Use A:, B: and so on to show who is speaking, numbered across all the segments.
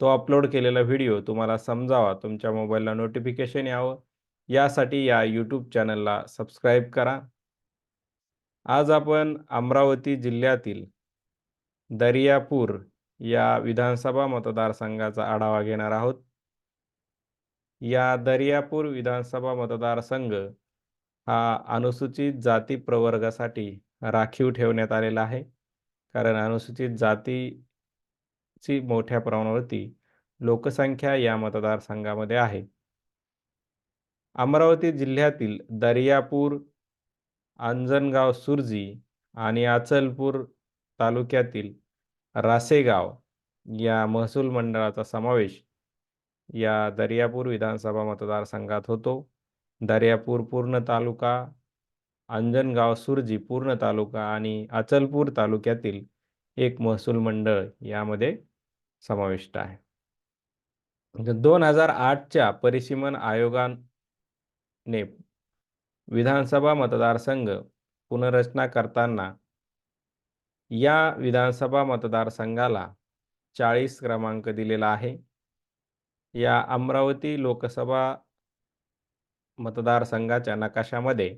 A: तो अपलोड केलेला व्हिडिओ तुम्हाला समजावा, तुमच्या मोबाईलला नोटिफिकेशन यावं, यासाठी या यूट्यूब चॅनलला सबस्क्राईब करा. आज आपण अमरावती जिल्ह्यातील दर्यापूर या विधानसभा मतदारसंघाचा आढावा घेणार आहोत. या दर्यापूर विधानसभा मतदारसंघ हा अनुसूचित जाती प्रवर्गासाठी राखीव ठेवण्यात आलेला आहे. कारण अनुसूचित जाती ची मोठ्या प्रमाणावरती लोकसंख्या या मतदारसंघामध्ये आहे. अमरावती जिल्ह्यातील दर्यापूर, अंजनगाव सुरजी आणि अचलपूर तालुक्यातील रासेगाव या महसूल मंडळाचा समावेश या दर्यापूर विधानसभा मतदारसंघात होतो. दर्यापूर पूर्ण तालुका, अंजनगाव सुरजी पूर्ण तालुका आणि अचलपूर तालुक्यातील एक महसूल मंडळ यामध्ये समाविष्ट आहे. म्हणजे दोन हजार आठच्या परिसीमन आयोगाने विधानसभा मतदारसंघ पुनर्रचना करताना या विधानसभा मतदारसंघाला चाळीस क्रमांक दिलेला आहे. या अमरावती लोकसभा मतदारसंघाच्या नकाशामध्ये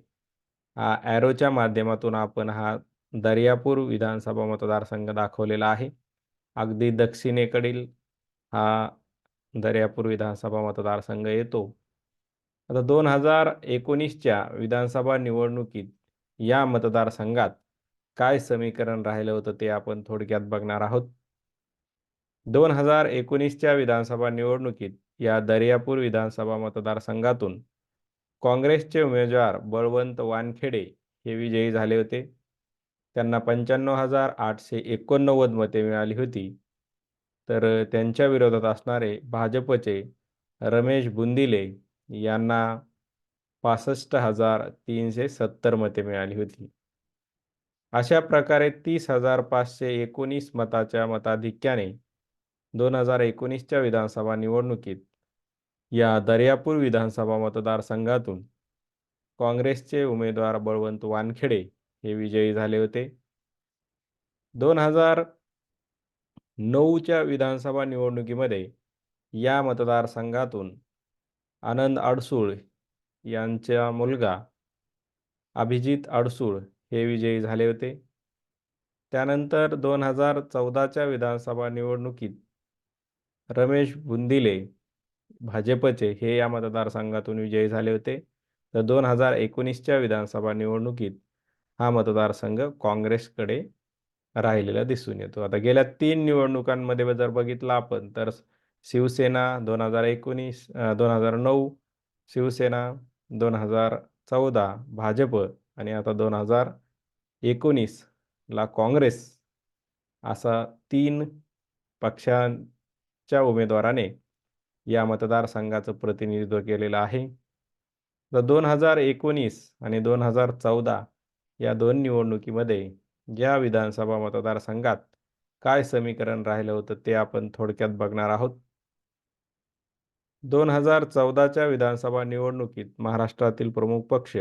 A: हा ॲरोच्या माध्यमातून आपण हा दर्यापूर विधानसभा मतदारसंघ दाखवलेला आहे. अगदी दक्षिणेकडील हा दर्यापूर विधानसभा मतदारसंघ येतो. आता दोन हजार एकोणीसच्या विधानसभा निवडणुकीत या मतदारसंघात काय समीकरण राहिलं होतं ते आपण थोडक्यात बघणार आहोत. दोन हजार एकोणीसच्या विधानसभा निवडणुकीत या दर्यापूर विधानसभा मतदारसंघातून काँग्रेसचे उमेदवार बळवंत वानखेडे हे विजयी झाले होते. त्यांना पंच्याण्णव हजार आठशे एकोणनव्वद मते मिळाली होती. तर त्यांच्या विरोधात असणारे भाजपचे रमेश बुंदिले यांना पासष्ट हजार तीनशे सत्तर मते मिळाली होती. अशा प्रकारे तीस हजार पाचशे एकोणीस मताच्या मताधिक्याने दोन हजार एकोणीसच्या विधानसभा निवडणुकीत या दर्यापूर विधानसभा मतदारसंघातून काँग्रेसचे उमेदवार बळवंत वानखेडे हे विजयी झाले होते. दोन हजार नऊच्या विधानसभा निवडणुकीमध्ये या मतदारसंघातून आनंद अडसूळ यांचा मुलगा अभिजित अडसूळ हे विजयी झाले होते. त्यानंतर दोन हजार चौदाच्या विधानसभा निवडणुकीत रमेश बुंदिले भाजपचे हे या मतदारसंघातून विजयी झाले होते. तर दोन हजार एकोणीसच्या विधानसभा निवडणुकीत हा मतदारसंघ काँग्रेसकडे राहिलेला दिसून येतो. आता गेल्या तीन निवडणुकांमध्ये जर बघितलं आपण तर शिवसेना दोन हजार एकोणीस दोन हजार नऊ शिवसेना, दोन हजार चौदा भाजप आणि आता दोन हजार एकोणीसला काँग्रेस असा तीन पक्षांच्या उमेदवाराने या मतदारसंघाचं प्रतिनिधित्व केलेलं आहे. तर दोन हजार एकोणीस आणि दोन हजार चौदा या दोन निवडणुकीमध्ये या विधानसभा मतदारसंघात काय समीकरण राहिलं होतं ते आपण थोडक्यात बघणार आहोत. दोन हजार चौदाच्या विधानसभा निवडणुकीत महाराष्ट्रातील प्रमुख पक्ष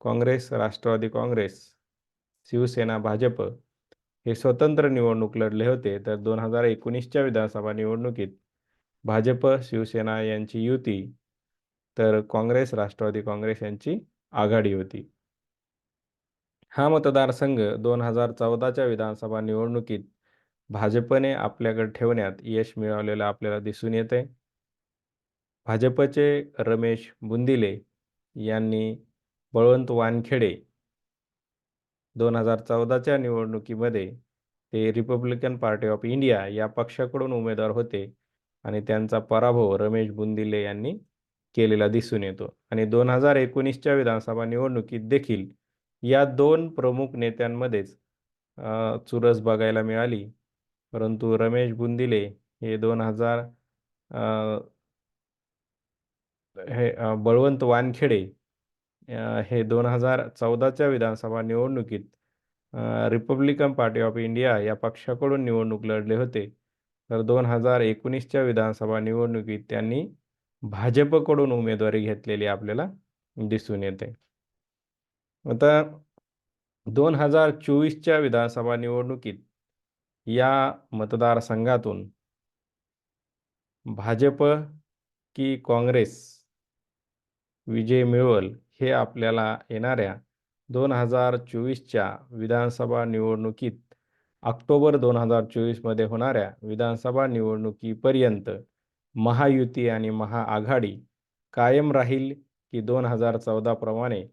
A: काँग्रेस, राष्ट्रवादी काँग्रेस, शिवसेना, भाजप हे स्वतंत्र निवडणूक लढले होते. तर दोन हजार एकोणीसच्या विधानसभा निवडणुकीत भाजप, शिवसेना यांची युती तर काँग्रेस, राष्ट्रवादी काँग्रेस यांची आघाडी होती. हा मतदारसंघ दोन हजार चौदाच्या विधानसभा निवडणुकीत भाजपने आपल्याकडे ठेवण्यात यश मिळवलेलं आपल्याला दिसून येते. भाजपचे रमेश बुंदिले यांनी बळवंत वानखेडे दोन हजार चौदाच्या निवडणुकीमध्ये ते रिपब्लिकन पार्टी ऑफ इंडिया या पक्षाकडून उमेदवार होते आणि त्यांचा पराभव रमेश बुंदिले यांनी केलेला दिसून येतो. आणि दोन हजार एकोणीसच्या विधानसभा निवडणुकीत देखील या दोन प्रमुख नेत्यांमध्येच चुरस बघायला मिळाली. परंतु रमेश बुंदिले हे दोन हजार हे बळवंत वानखेडे हे दोन हजार चौदाच्या विधानसभा निवडणुकीत रिपब्लिकन पार्टी ऑफ इंडिया या पक्षाकडून निवडणूक लढले होते तर दोन हजार एकोणीसच्या विधानसभा निवडणुकीत त्यांनी भाजपकडून उमेदवारी घेतलेली आपल्याला दिसून येते आता दोन हजार चोवीसच्या विधानसभा निवडणुकीत या मतदारसंघातून भाजप की काँग्रेस विजय मिळवल हे आपल्याला येणाऱ्या दोन हजार चोवीसच्या विधानसभा निवडणुकीत ऑक्टोबर दोन हजार चोवीसमध्ये होणाऱ्या विधानसभा निवडणुकीपर्यंत महायुती आणि महाआघाडी कायम राहील की दोन हजार चौदाप्रमाणे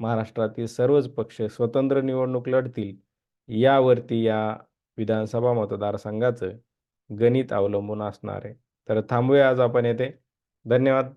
A: महाराष्ट्रातील सर्वच पक्ष स्वतंत्र निवडणूक लढतील यावरती या विधानसभा मतदारसंघाचं गणित अवलंबून असणार आहे. तर थांबूया आज आपण येथे. धन्यवाद.